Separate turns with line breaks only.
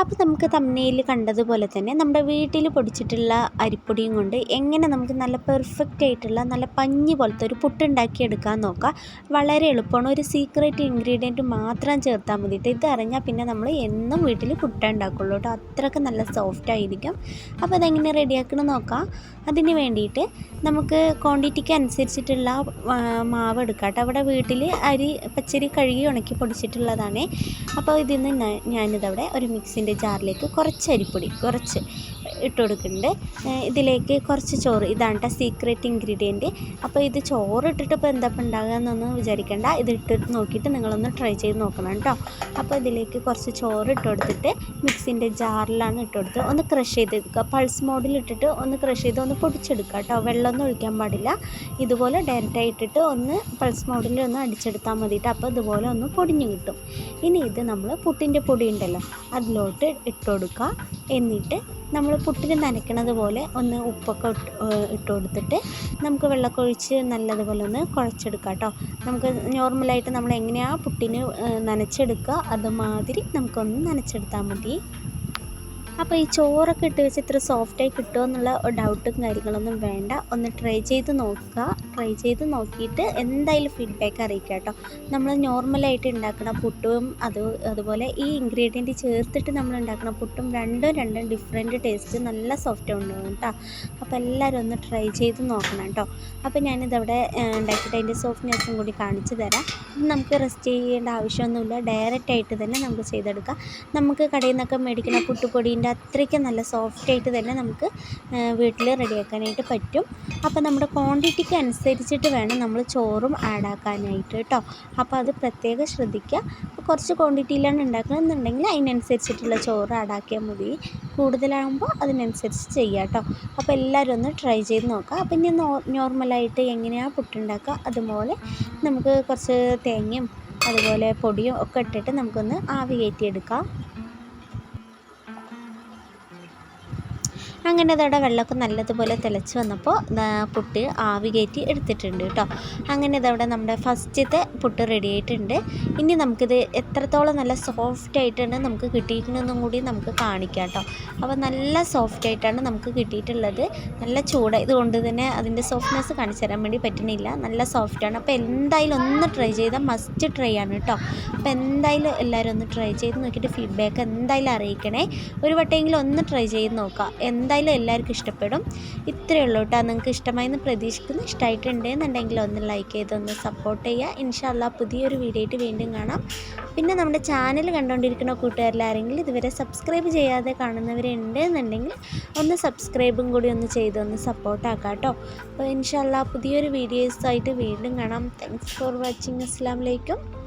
അപ്പോൾ നമുക്ക് തമ്മനയിൽ കണ്ടതുപോലെ തന്നെ നമ്മുടെ വീട്ടിൽ പൊടിച്ചിട്ടുള്ള അരിപ്പൊടിയും കൊണ്ട് എങ്ങനെ നമുക്ക് നല്ല പെർഫെക്റ്റ് ആയിട്ടുള്ള നല്ല പഞ്ഞി പോലത്തെ ഒരു പുട്ടുണ്ടാക്കി എടുക്കാൻ നോക്കാം. വളരെ എളുപ്പമാണ്. ഒരു സീക്രട്ട് ഇൻഗ്രീഡിയന്റ് മാത്രം ചേർത്താൽ മതിയിട്ട് അറിഞ്ഞാൽ പിന്നെ നമ്മൾ എന്നും വീട്ടിൽ പുട്ടുണ്ടാക്കുള്ളൂ കേട്ടോ. അത്രയ്ക്ക് നല്ല സോഫ്റ്റ് ആയിരിക്കും. അപ്പോൾ അതെങ്ങനെ റെഡിയാക്കണം നോക്കാം. അതിന് വേണ്ടിയിട്ട് നമുക്ക് ക്വാണ്ടിറ്റിക്ക് അനുസരിച്ചിട്ടുള്ള മാവ് എടുക്കാം കേട്ടോ. അവിടെ വീട്ടിൽ അരി പച്ചരി കഴുകി ഉണക്കി പൊടിച്ചിട്ടുള്ളതാണ്. അപ്പോൾ ഇതിൽ നിന്ന് ഞാനിതവിടെ ഒരു മിക്സിന്റെ ജാറിലേക്ക് കുറച്ച് അരിപ്പൊടി കുറച്ച് ഇട്ട് കൊടുക്കുന്നുണ്ട്. ഇതിലേക്ക് കുറച്ച് ചോറ് ഇതാണ് കേട്ടോ സീക്രട്ട് ഇൻഗ്രീഡിയന്റ് അപ്പോൾ ഇത് ചോറ് ഇട്ടിട്ട് ഇപ്പോൾ എന്താ ഉണ്ടാകുക എന്നൊന്നും വിചാരിക്കേണ്ട. ഇത് ഇട്ട് നോക്കിയിട്ട് നിങ്ങളൊന്ന് ട്രൈ ചെയ്ത് നോക്കണം കേട്ടോ അപ്പോൾ ഇതിലേക്ക് കുറച്ച് ചോറ് ഇട്ട് കൊടുത്തിട്ട് മിക്സിന്റെ ജാറിലാണ് ഇട്ട് കൊടുത്ത് ഒന്ന് ക്രഷ് ചെയ്തെടുക്കുക പൾസ് മോഡിൽ ഇട്ടിട്ട് ഒന്ന് ക്രഷ് ചെയ്ത് ഒന്ന് പൊടിച്ചെടുക്കുക കേട്ടോ വെള്ളമൊന്നും ഒഴിക്കാൻ പാടില്ല. ഇതുപോലെ ഡയറക്റ്റായി ഇട്ടിട്ട് ഒന്ന് പൾസ് മോഡിൽ ഒന്ന് അടിച്ചെടുത്താൽ മതിയിട്ട് അപ്പോൾ ഇതുപോലെ ഒന്ന് പൊടിഞ്ഞു കിട്ടും. ഇനി ഇത് നമ്മൾ പുട്ടിന്റെ പൊടി ഉണ്ടല്ലോ അതിലോട്ട് ഇട്ട് കൊടുക്കുക എന്നിട്ട് നമ്മൾ പുട്ടിന് നനയ്ക്കണത് പോലെ ഒന്ന് ഉപ്പൊക്കെ ഇട്ട് ഇട്ട് കൊടുത്തിട്ട് നമുക്ക് വെള്ളമൊക്കെ ഒഴിച്ച് നല്ലതുപോലെ ഒന്ന് കുഴച്ചെടുക്കാം കേട്ടോ. നമുക്ക് നോർമലായിട്ട് നമ്മൾ എങ്ങനെയാണ് പുട്ടിന് നനച്ചെടുക്കുക അതുമാതിരി നമുക്കൊന്ന് നനച്ചെടുത്താൽ മതി. അപ്പോൾ ഈ ചോറൊക്കെ ഇട്ട് വെച്ച് ഇത്ര സോഫ്റ്റായി കിട്ടുമോ എന്നുള്ള ഡൗട്ടും കാര്യങ്ങളൊന്നും വേണ്ട. ഒന്ന് ട്രൈ ചെയ്ത് നോക്കുക. ട്രൈ ചെയ്ത് നോക്കിയിട്ട് എന്തായാലും ഫീഡ്ബാക്ക് അറിയിക്കുക കേട്ടോ. നമ്മൾ നോർമലായിട്ട് ഉണ്ടാക്കുന്ന പുട്ടും അത് അതുപോലെ ഈ ഇൻഗ്രീഡിയന്റ് ചേർത്തിട്ട് നമ്മൾ ഉണ്ടാക്കുന്ന പുട്ടും രണ്ടും രണ്ടും ഡിഫറെന്റ് ടേസ്റ്റ് നല്ല സോഫ്റ്റ് ഉണ്ടാവും കേട്ടോ അപ്പോൾ എല്ലാവരും ഒന്ന് ട്രൈ ചെയ്ത് നോക്കണം കേട്ടോ അപ്പോൾ ഞാനിതവിടെ ഉണ്ടാക്കിയിട്ട് അതിന്റെ സോഫ്റ്റ്നെസ്സും കൂടി കാണിച്ചു തരാം. നമുക്ക് റെസ്റ്റ് ചെയ്യേണ്ട ആവശ്യമൊന്നുമില്ല. ഡയറക്റ്റായിട്ട് തന്നെ നമുക്ക് ചെയ്തെടുക്കാം. നമുക്ക് കടയിൽ നിന്നൊക്കെ മേടിക്കുന്ന പുട്ടുപൊടീന്റെ അത്രയ്ക്ക് നല്ല സോഫ്റ്റ് ആയിട്ട് തന്നെ നമുക്ക് വീട്ടിൽ റെഡിയാക്കാനായിട്ട് പറ്റും. അപ്പോൾ നമ്മുടെ ക്വാണ്ടിറ്റിക്ക് അനുസരിച്ചിട്ട് വേണം നമ്മൾ ചോറും ആഡ് ആക്കാനായിട്ട് കേട്ടോ അപ്പോൾ അത് പ്രത്യേകം ശ്രദ്ധിക്കുക കുറച്ച് ക്വാണ്ടിറ്റിയിലാണ് ഉണ്ടാക്കണമെന്നുണ്ടെങ്കിൽ അതിനനുസരിച്ചിട്ടുള്ള ചോറ് ആഡ് ആക്കിയാൽ മതി. കൂടുതലാകുമ്പോൾ അതിനനുസരിച്ച് ചെയ്യുക കേട്ടോ അപ്പോൾ എല്ലാവരും ഒന്ന് ട്രൈ ചെയ്ത് നോക്കുക അപ്പോൾ ഇനി നോർമലായിട്ട് എങ്ങനെയാണ് പുട്ടുണ്ടാക്കുക അതുപോലെ നമുക്ക് കുറച്ച് തേങ്ങയും അതുപോലെ പൊടിയും ഒക്കെ ഇട്ടിട്ട് നമുക്കൊന്ന് ആവി കയറ്റിയെടുക്കാം. അങ്ങനെ അതവിടെ വെള്ളമൊക്കെ നല്ലതുപോലെ തിളച്ച് വന്നപ്പോൾ പുട്ട് ആവി കയറ്റി എടുത്തിട്ടുണ്ട് കേട്ടോ. അങ്ങനെ ഇതവിടെ നമ്മുടെ ഫസ്റ്റത്തെ പുട്ട് റെഡി ആയിട്ടുണ്ട്. ഇനി നമുക്കിത് എത്രത്തോളം നല്ല സോഫ്റ്റ് ആയിട്ടാണ് നമുക്ക് കിട്ടിയിട്ടുണ്ടെന്നും കൂടി നമുക്ക് കാണിക്കാം കേട്ടോ. അപ്പോൾ നല്ല സോഫ്റ്റ് ആയിട്ടാണ് നമുക്ക് കിട്ടിയിട്ടുള്ളത്. നല്ല ചൂട്. ഇതുകൊണ്ട് തന്നെ അതിന്റെ സോഫ്റ്റ്നെസ് കാണിച്ചു തരാൻ വേണ്ടി പറ്റുന്നില്ല നല്ല സോഫ്റ്റാണ് അപ്പോൾ എന്തായാലും ഒന്ന് ട്രൈ ചെയ്താൽ മസ്റ്റ് ട്രൈ ആണ് കേട്ടോ. അപ്പോൾ എന്തായാലും എല്ലാവരും ഒന്ന് ട്രൈ ചെയ്ത് നോക്കിയിട്ട് ഫീഡ്ബാക്ക് എന്തായാലും അറിയിക്കണേ. ഒരു വട്ടമെങ്കിലും ഒന്ന് ട്രൈ ചെയ്ത് നോക്കുക എന്തായാലും എല്ലാവർക്കും ഇഷ്ടപ്പെടും. ഇത്രയേ ഉള്ളൂ കേട്ടോ. നിങ്ങൾക്ക് ഇഷ്ടമായി എന്ന് പ്രതീക്ഷിക്കുന്നു. ഇഷ്ടമായിട്ടുണ്ട് എന്നുണ്ടെങ്കിൽ ഒന്ന് ലൈക്ക് ചെയ്ത് ഒന്ന് സപ്പോർട്ട് ചെയ്യുക. ഇൻഷാല്ല പുതിയൊരു വീഡിയോ ആയിട്ട് വീണ്ടും കാണാം. പിന്നെ നമ്മുടെ ചാനൽ കണ്ടുകൊണ്ടിരിക്കുന്ന കൂട്ടുകാരിലാരെങ്കിലും ഇതുവരെ സബ്സ്ക്രൈബ് ചെയ്യാതെ കാണുന്നവരുണ്ട് എന്നുണ്ടെങ്കിൽ ഒന്ന് സബ്സ്ക്രൈബും കൂടി ഒന്ന് ചെയ്ത് ഒന്ന് സപ്പോർട്ടാക്കാം കേട്ടോ. അപ്പോൾ ഇൻഷാല്ല പുതിയൊരു വീഡിയോസായിട്ട് വീണ്ടും കാണാം. താങ്ക്സ് ഫോർ വാച്ചിങ് അസ്സാം വലൈക്കും